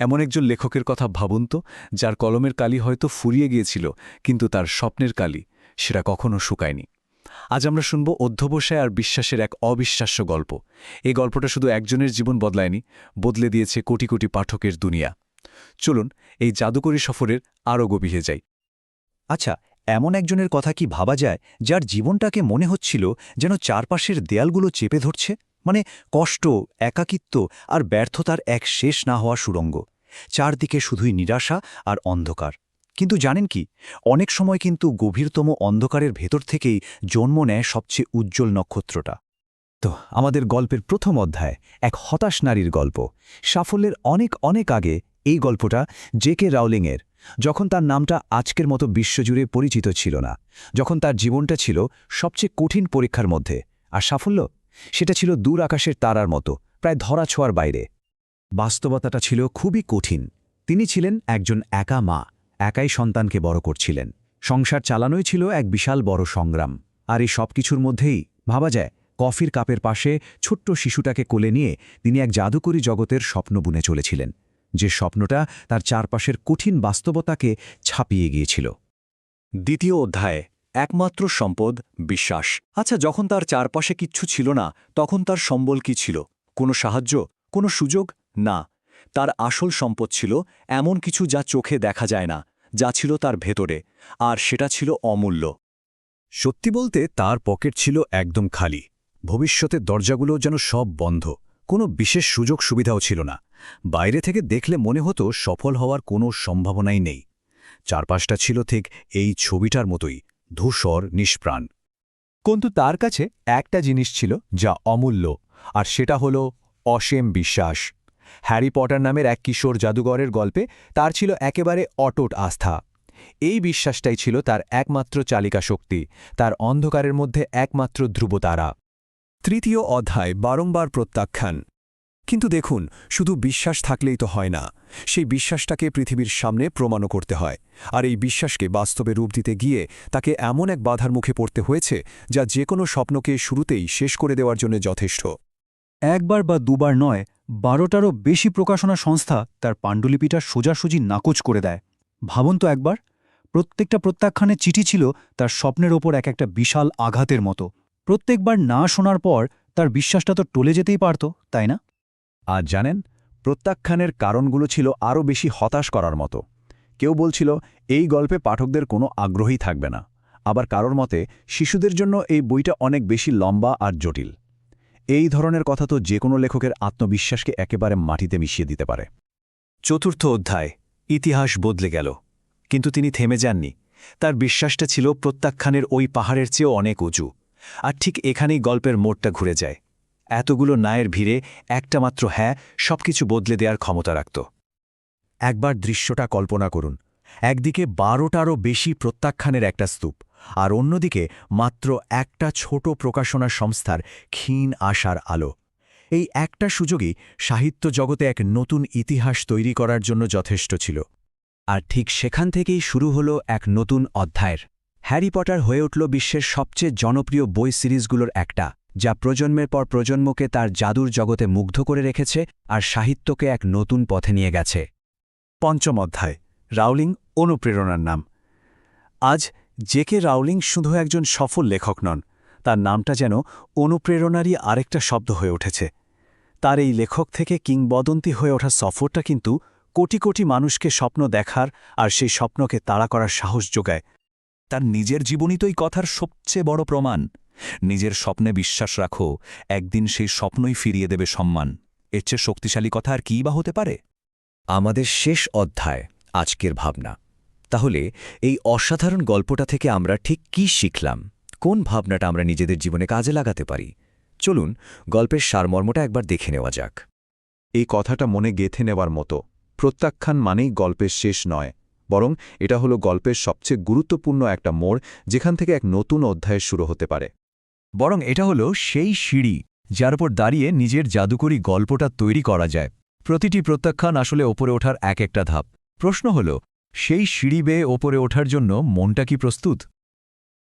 এমন একজন লেখকের কথা ভাবুন তো, যার কলমের কালি হয়তো ফুরিয়ে গিয়েছিল, কিন্তু তার স্বপ্নের কালি সেটা কখনো শুকায়নি। আজ আমরা শুনব অধ্যবসায় আর বিশ্বাসের এক অবিশ্বাস্য গল্প। এই গল্পটা শুধু একজনের জীবন বদলায়নি, বদলে দিয়েছে কোটি কোটি পাঠকের দুনিয়া। চলুন, এই জাদুকরী সফরের আরও গভীরে যাই। আচ্ছা এমন একজনের কথা কি ভাবা যায়, যার জীবনটাকে মনে হচ্ছিল যেন চারপাশের দেয়ালগুলো চেপে ধরছে? মানে কষ্ট, একাকিত্ব আর ব্যর্থতার এক শেষ না হওয়া সুরঙ্গ চারদিকে শুধুই নিরাশা আর অন্ধকার। কিন্তু জানেন কি, অনেক সময় কিন্তু গভীরতম অন্ধকারের ভেতর থেকেই জন্ম নেয় সবচেয়ে উজ্জ্বল নক্ষত্রটা। তো, আমাদের গল্পের প্রথম অধ্যায়, এক হতাশ নারীর গল্প। সাফল্যের অনেক অনেক আগে এই গল্পটা জে কে রাউলিংয়ের, যখন তার নামটা আজকের মতো বিশ্বজুড়ে পরিচিত ছিল না, যখন তার জীবনটা ছিল সবচেয়ে কঠিন পরীক্ষার মধ্যে। আর সাফল্য? সেটা ছিল দূর আকাশের তারার মতো, প্রায় ধরা ছোঁয়ার বাইরে। বাস্তবতাটা ছিল খুবই কঠিন। তিনি ছিলেন একজন একা মা, একাই সন্তানকে বড় করছিলেন। সংসার চালানোই ছিল এক বিশাল বড় সংগ্রাম। আর এই সব কিছুর মধ্যেই, ভাবা যায়, কফির কাপের পাশে ছোট্ট শিশুটাকে কোলে নিয়ে তিনি এক জাদুকরী জগতের স্বপ্ন বুনে চলেছিলেন। যে স্বপ্নটা তার চারপাশের কঠিন বাস্তবতাকে ছাপিয়ে গিয়েছিল। দ্বিতীয় অধ্যায়ে। একমাত্র সম্পদ, বিশ্বাস। আচ্ছা যখন তার চারপাশে কিচ্ছু ছিল না, তখন তার সম্বল কি ছিল? কোনো সাহায্য? কোনো সুযোগ? না। তার আসল সম্পদ ছিল এমন কিছু যা চোখে দেখা যায় না, যা ছিল তার ভেতরে, আর সেটা ছিল অমূল্য। সত্যি বলতে, তার পকেট ছিল একদম খালি। ভবিষ্যতের দরজাগুলো যেন সব বন্ধ। কোনো বিশেষ সুযোগ সুবিধাও ছিল না। বাইরে থেকে দেখলে মনে হতো সফল হওয়ার কোনো সম্ভাবনাই নেই। চারপাশটা ছিল ঠিক এই ছবিটার মতোই। ধূসর, নিষ্প্রাণ। কিন্তু তার কাছে একটা জিনিস ছিল যা অমূল্য, আর সেটা হল অসীম বিশ্বাস। হ্যারি পটার নামের এক কিশোর জাদুঘরের গল্পে তার ছিল একেবারে অটট আস্থা। এই বিশ্বাসটাই ছিল তার একমাত্র চালিকা শক্তি, তার অন্ধকারের মধ্যে একমাত্র ধ্রুবতারা। তৃতীয় অধ্যায়, বারংবার প্রত্যাখ্যান। কিন্তু দেখুন, শুধু বিশ্বাস থাকলেই তো হয় না। সেই বিশ্বাসটাকে পৃথিবীর সামনে প্রমাণও করতে হয়। আর এই বিশ্বাসকে বাস্তবে রূপ দিতে গিয়ে তাকে এমন এক বাধার মুখে পড়তে হয়েছে যা যে কোনো স্বপ্নকে শুরুতেই শেষ করে দেওয়ার জন্য যথেষ্ট। একবার বা দুবার নয়, বারোটারও বেশি প্রকাশনা সংস্থা তার পাণ্ডুলিপিটা সোজাসুজি নাকচ করে দেয়। ভাবুন তো একবার, প্রত্যেকটা প্রত্যাখ্যানের চিঠি ছিল তার স্বপ্নের ওপর এক একটা বিশাল আঘাতের মতো। প্রত্যেকবার না শোনার পর তার বিশ্বাসটা তো টলে যেতেই পারত, তাই না? আজ জানেন, প্রত্যাখ্যানের কারণগুলো ছিল আরও বেশি হতাশ করার মতো। কেউ বলছিল, এই গল্পে পাঠকদের কোনো আগ্রহী থাকবে না। আবার কারোর মতে, শিশুদের জন্য এই বইটা অনেক বেশি লম্বা আর জটিল। এই ধরনের কথা তো যে কোনো লেখকের আত্মবিশ্বাসকে একেবারে মাটিতে মিশিয়ে দিতে পারে। চতুর্থ অধ্যায়, ইতিহাস বদলে গেল। কিন্তু তিনি থেমে যাননি। তার বিশ্বাসটা ছিল প্রত্যাখ্যানের ওই পাহাড়ের চেয়েও অনেক উঁচু। আর ঠিক এখানেই গল্পের মোড়টা ঘুরে যায়। এতগুলো নায়ের ভিড়ে একটা মাত্র হ্যাঁ সবকিছু বদলে দেওয়ার ক্ষমতা রাখত। একবার দৃশ্যটা কল্পনা করুন। একদিকে বারোটারও বেশি প্রত্যাখ্যানের একটা স্তূপ, আর অন্যদিকে মাত্র একটা ছোট প্রকাশনা সংস্থার ক্ষীণ আশার আলো। এই একটা সুযোগই সাহিত্য জগতে এক নতুন ইতিহাস তৈরি করার জন্য যথেষ্ট ছিল। আর ঠিক সেখান থেকেই শুরু হল এক নতুন অধ্যায়ের। হ্যারি পটার হয়ে উঠল বিশ্বের সবচেয়ে জনপ্রিয় বই সিরিজগুলোর একটা। যা প্রজন্মের পর প্রজন্মকে তার জাদুর জগতে মুগ্ধ করে রেখেছে আর সাহিত্যকে এক নতুন পথে নিয়ে গেছে। পঞ্চম অধ্যায়, রাউলিং অনুপ্রেরণার নাম। আজ জে কে রাউলিং শুধু একজন সফল লেখক নন, তার নামটা যেন অনুপ্রেরণারই আরেকটা শব্দ হয়ে উঠেছে। তার এই লেখক থেকে কিংবদন্তি হয়ে ওঠা সফরটা কিন্তু কোটি কোটি মানুষকে স্বপ্ন দেখার আর সেই স্বপ্নকে তাড়া করার সাহস যোগায়। তার নিজের জীবনই তো এই কথার সবচেয়ে বড় প্রমাণ নিজের স্বপ্নে বিশ্বাস রাখো একদিন সেই স্বপ্নই ফিরিয়ে দেবে সম্মান। এর চেয়ে শক্তিশালী কথা আর কী বা হতে পারে? আমাদের শেষ অধ্যায় আজকের ভাবনা। তাহলে এই অসাধারণ গল্পটা থেকে আমরা ঠিক কি শিখলাম? কোন ভাবনাটা আমরা নিজেদের জীবনে কাজে লাগাতে পারি? চলুন গল্পের সারমর্মটা একবার দেখে নেওয়া যাক। এই কথাটা মনে গেথে নেওয়ার মতো প্রত্যাখ্যান মানেই গল্পের শেষ নয় বরং এটা হলো গল্পের সবচেয়ে গুরুত্বপূর্ণ একটা মোড় যেখান থেকে এক নতুন অধ্যায়ের শুরু হতে পারে। বরং এটা হলো সেই সিঁড়ি যার উপর দাঁড়িয়ে নিজের জাদুকরী গল্পটা তৈরি করা যায়। প্রতিটি প্রত্যাখ্যান আসলে ওপরে ওঠার এক একটা ধাপ। প্রশ্ন হল, সেই সিঁড়ি বেয়ে ওপরে ওঠার জন্য মনটা কি প্রস্তুত?